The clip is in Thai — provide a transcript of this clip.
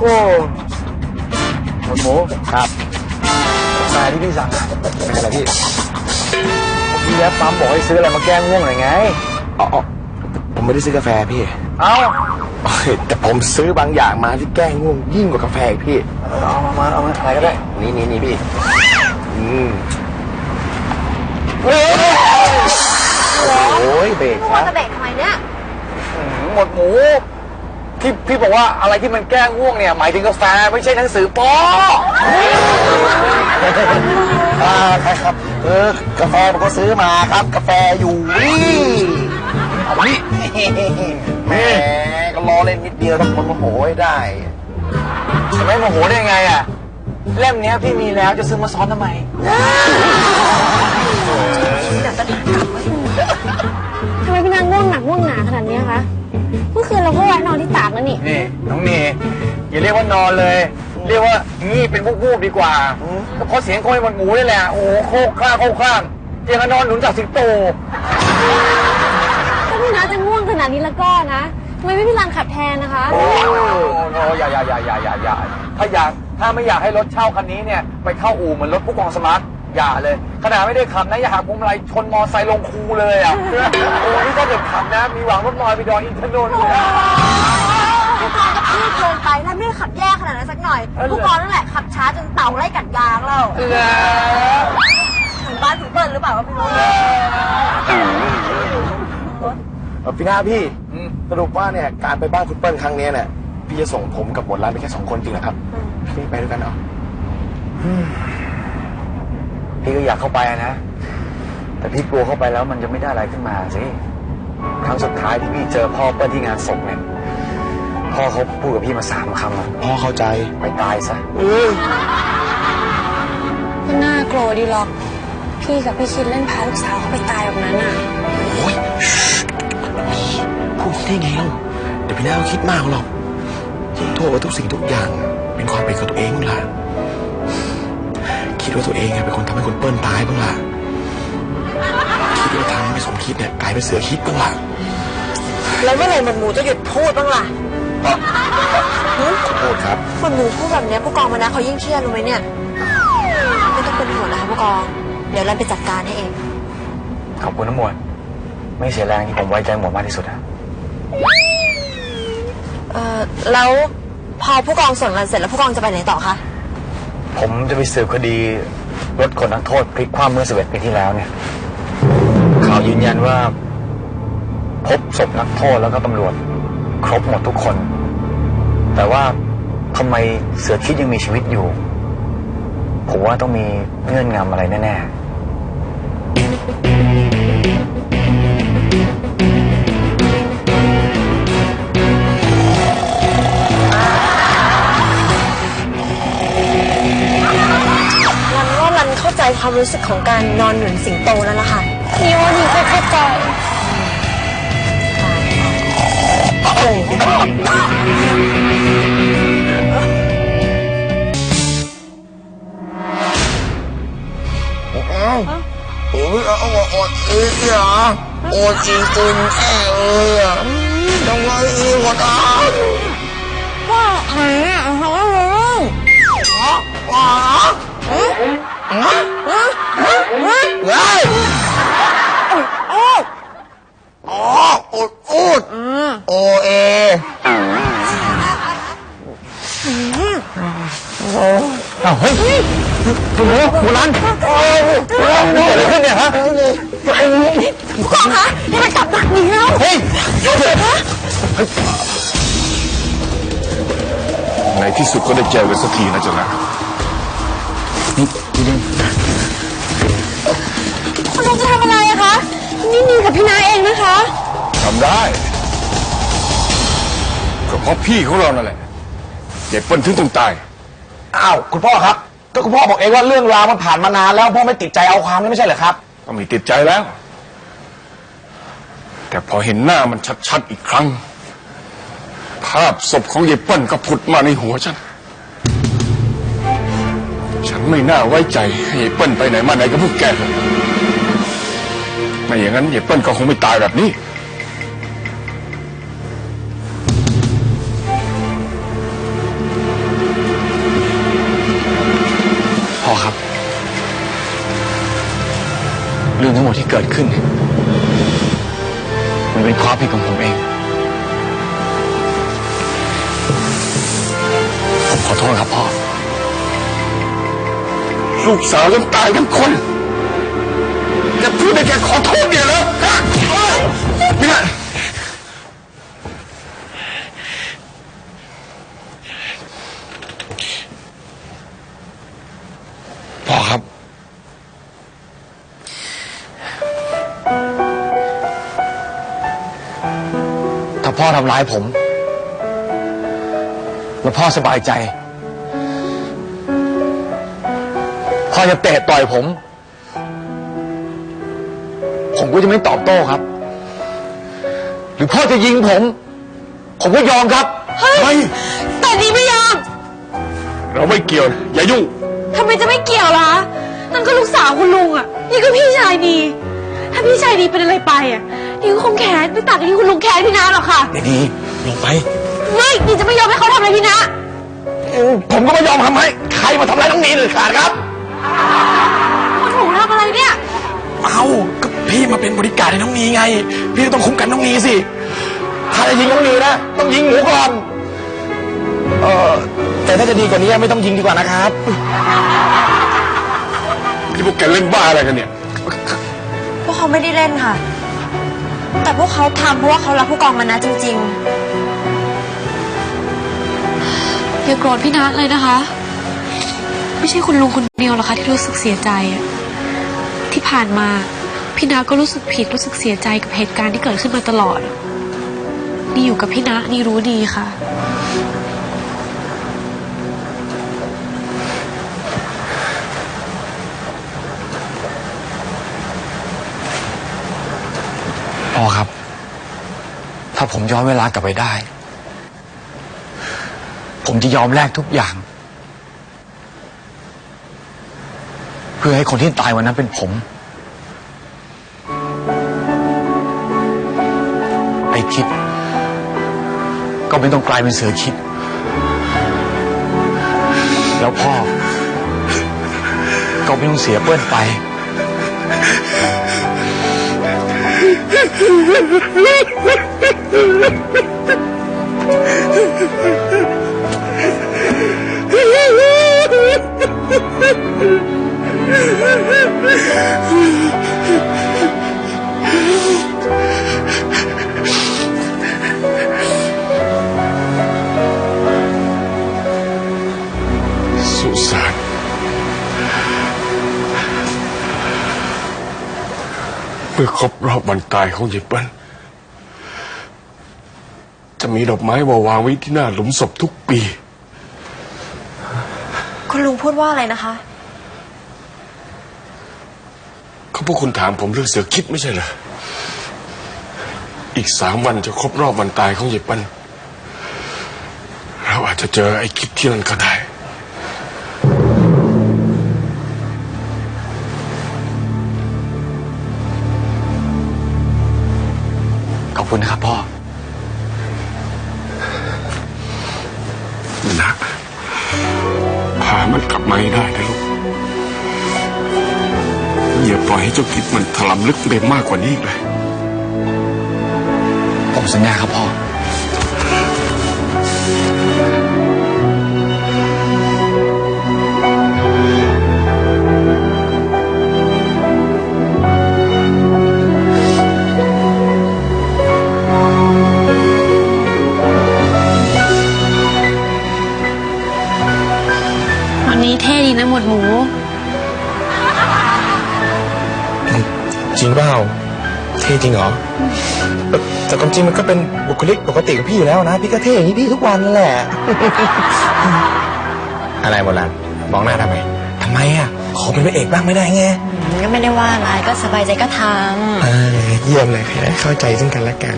โอ้หมวดหมูครับกาแฟที่พี่สั่งอะเป็นอะไรพี่พี่แย้ปั๊มบอกให้ซื้ออะไรมาแก้ง่วงหน่อยไงอ๋ออ๋อผมไม่ได้ซื้อกาแฟพี่ เอ้าโอ้ยแต่ผมซื้อบางอย่างมาที่แก้ง่วงยิ่งกว่ากาแฟอีกพี่ เอามามาเอามาอะไรก็ได้ นี่นี่นี่พี่ อืมโอ้ยเบรกพวกคเรารับจะเบรกทำไมเนี่ยอื้อหือหมวดหมู ที่พี่บอกว่าอะไรที่มันแก้ง่วงเนี่ย หมายถึงกาแฟไม่ใช่หนังสือปออ่าใช่ครับเออกาแฟผมก็ซื้อมาครับ กาแฟอยู่นี่เอามานี่แหมก็รอเล่นนิดเดียวต้องคนมาโหยได้จะไม่โมโหได้ยังไงอะ เล่มเนี้ยพี่มีแล้วจะซื้อมาซ้อนทำไมท แล้วนี่ นี่น้องเนยอย่าเรียกว่านอนเลย เรียกว่างีบเป็นวูบๆดีกว่าก็เพราะเสียงโคยหมดหมูนี่แหละโอ้โหโคกคล้าโคกคล้ามยังกับนอนหนุนจากสิงโตถ้าพี่นาจะง่วงขนาดนี้แล้วก็นะทำไมไม่พี่รันขับแทนนะคะ โอ้โหอย่าอย่าอย่าอย่าอย่าอย่าถ้าอยากถ้าไม่อยากให้รถเช่าคันนี้เนี่ยไปเข้าอู่เหมือนรถผู้กองสมาร์ทอย่าเลย ขนาดไม่ได้ขับนะอย่าหักพวงมาลัยชนมอไซค์ลงคูเลยอะ โอ้นี่ถ้าเกิดขับนะ มีหวังรถลอยไปดอยอินทนนท์เลย ผู้กองนั่นแหละขับช้าจนเต่าไล่กัดยางเราเออถึงบ้านถึงเปิ้ลหรือเปล่าก็ไม่รู้เออพี่หน้าพี่อืมสรุปว่าเนี่ยการไปบ้านคุณเปิ้ลครั้งเนี้ยเนี่ยพี่จะส่งผมกับหมวดร้านไปแค่สองคนจริงเหรอครับพี่ไปด้วยกันเหรอพี่ก็อยากเข้าไปอะนะ แต่พี่กลัวเข้าไปแล้วมันจะไม่ได้อะไรขึ้นมาสิครั้งสุดท้ายที่พี่เจอพ่อเปิ้ลที่งานศพเนี่ย พ่อเขาพูดกับพี่มาสามคำอะพ่อเข้าใจ ไปตายซะเออก็น่ากลัวดีหรอก พี่กับพี่ชิดเล่นพาลูกสาวเขาไปตายแบบนั้นอะโอ้ยพูดได้ไงเล่าเดี๋ยวพี่หน้าเขาคิดมากหรอกยิ่งโทษว่าทุกสิ่งทุกอย่าง เป็นความผิดของตัวเองบ้างล่ะ คิดว่าตัวเองอะเป็นคนทำให้คุณเปิ้ลตายบ้างล่ะ คิดว่าทำให้สมคิดเนี่ยกลายเป็นเสือคิดบ้างล่ะ แล้วเมื่อไหร่หมวดหมูจะหยุดพูดบ้างล่ะ ขอโทษครับหมวดหมูพูดแบบเนี้ยผู้กองมานะเขายิ่งเครียดรู้ไหมเนี่ย ไม่ต้องเป็นห่วงนะคะผู้กอง เดี๋ยวเราไปจัดการให้เอง ขอบคุณน้ำมวลไม่เสียแรงที่ผมไว้ใจหมวดมากที่สุดอะเอ่อแล้วพอผู้กองส่งงานเสร็จแล้วผู้กองจะไปไหนต่อคะ ผมจะไปสืบคดีรถขนนักโทษพลิกคว่ำเมื่อ 11 ปีที่แล้วเนี่ยข่าวยืนยันว่า พบศพนักโทษแล้วก็ตำรวจ ครบหมดทุกคน แต่ว่าทำไมเสือคิดยังมีชีวิตอยู่ ผมว่าต้องมีเงื่อนงำอะไรแน่รันว่ารันเข้าใจความรู้สึกของการนอนหนุนสิงโตแล้วล่ะค่ะพี่ว่าดีก็เข้าใจ โอ้ยเอาเอาอดอีกเหรออดจริงจริงแอ่เอ้ยอะทำไมอีกอดอะว่าหายอะเขาก็รู้อ๋อเฮ้ยอ๋ออุด อุดโอเอๆอ้าวเฮ้ยคุณหมูโบราณโบราณเกิดอะไรขึ้นเนี่ยฮะผู้กองคะนี่มันกลับดักหนีแล้วเฮ้ยในที่สุดก็ได้เจอกันสักทีนะจ๊ะนะนี่จริงคุณลุงจะทำอะไรอะคะ นี่นิวกับพี่นาเองนะคะ ทำได้ ก็เพราะพี่ของเรานั่นแหละยายเปิ้ลถึงต้องตาย อ้าว คุณพ่อครับ ก็คุณพ่อบอกเองว่าเรื่องราวมันผ่านมานานแล้วพ่อไม่ติดใจเอาความนี่ไม่ใช่เหรอครับ ก็ไม่ติดใจแล้ว แต่พอเห็นหน้ามันชัดๆอีกครั้ง ภาพศพของยายเปิ้ลก็ผุดมาในหัวฉัน ฉันไม่น่าไว้ใจให้ยายเปิ้ลไปไหนมาไหนกับพวกแกเลยไม่อย่างนั้นยายเปิ้ลก็คงไม่ตายแบบนี้ ที่เกิดขึ้น มันเป็นความผิดของผมเอง ผมขอโทษครับพ่อ ลูกสาวต้องตายทั้งคนจะพูดได้แค่ขอโทษเนี่ยเหรอฮะเนี่ยพ่ อทำร้ายผม แล้วพ่อสบายใจ พ่อจะเตะต่อยผม ผมก็จะไม่ตอบโต้ครับ หรือพ่อจะยิงผม ผมก็ยอมครับไม่แต่นี่ไม่ยอม เราไม่เกี่ยวอย่ายุ่ง ทำไมจะไม่เกี่ยวล่ะนั่นก็ลูกสาวคุณลุงอะ นี่ก็พี่ชายดี ถ้าพี่ชายดีเป็นอะไรไปอะนี่ก็ คงแค้นไม่ต่างจากที่คุณลุงแค้นพี่นาหรอกค่ะดีดีลงไป ไม่นี่จะไม่ยอมให้เขาทำอะไรพี่นาผมก็ไม่ยอมทำให้ใครมาทำร้ายน้องนีเลยขาดครับคุณหนูทำอะไรเนี่ย เอาก็พี่มาเป็นบริการให้น้องนีไง พี่ก็ต้องคุ้มกันน้องนีสิ ถ้าจะยิงน้องนีนะต้องยิงหมูก่อนเออแต่ถ้าจะดีกว่านี้ไม่ต้องยิงดีกว่านะครับที่พวกแกเล่นบ้าอะไรกันเนี่ย พวกเขาไม่ได้เล่นค่ะ แต่พวกเขาทำเพราะว่าเขารักผู้กองมานะจริงๆ อย่าโกรธพี่นัทเลยนะคะ ไม่ใช่คุณลุงคนเดียวหรอกคะที่รู้สึกเสียใจอะที่ผ่านมาพี่นาก็รู้สึกผิดรู้สึกเสียใจกับเหตุการณ์ที่เกิดขึ้นมาตลอด นี่อยู่กับพี่นานี่รู้ดีค่ะ พ่อครับ ถ้าผมย้อนเวลากลับไปได้ ผมจะยอมแลกทุกอย่าง เพื่อให้คนที่ตายวันนั้นเป็นผม ไอ้คิด ก็ไม่ต้องกลายเป็นเสือคิด แล้วพ่อ ก็ไม่ต้องเสียเปิ้ลไป สุ สานเมื่อครบรอบวันตายของยายเปิ้ลจะมีดอกไม้มาวางไว้ที่หน้าหลุมศพทุกปีๆคุณลุงพูดว่าอะไรนะคะ เขาพวกคุณถามผมเรื่องเสือคิดไม่ใช่เหรอ อีกสามวันจะครบรอบวันตายของยายเปิ้ลเราอาจจะเจอไอ้คิดที่นั่นก็ได้ คุณนะครับพ่อนะพามันกลับมาให้ได้นะลูก อย่าปล่อยให้เจ้าคิดมันถลำลึกไปมากกว่านี้อีกเลย ผมสัญญาครับพ่อ เท่ดีนะหมวดหมู จริงเปล่าเท่จริงเหรอแต่แต่ความจริงมันก็เป็นบุคลิกปกติของพี่อยู่แล้วนะ พี่ก็เท่อย่างนี้พี่ทุกวันนั่นแหละ อะไรโบราณมองหน้าทำไมทำไมอะขอเป็นพระเอกบ้างไม่ได้ไงก็ไม่ได้ว่าอะไรก็สบายใจก็ทำเออเยี่ยมเลยเข้าใจซึ่งกันและกัน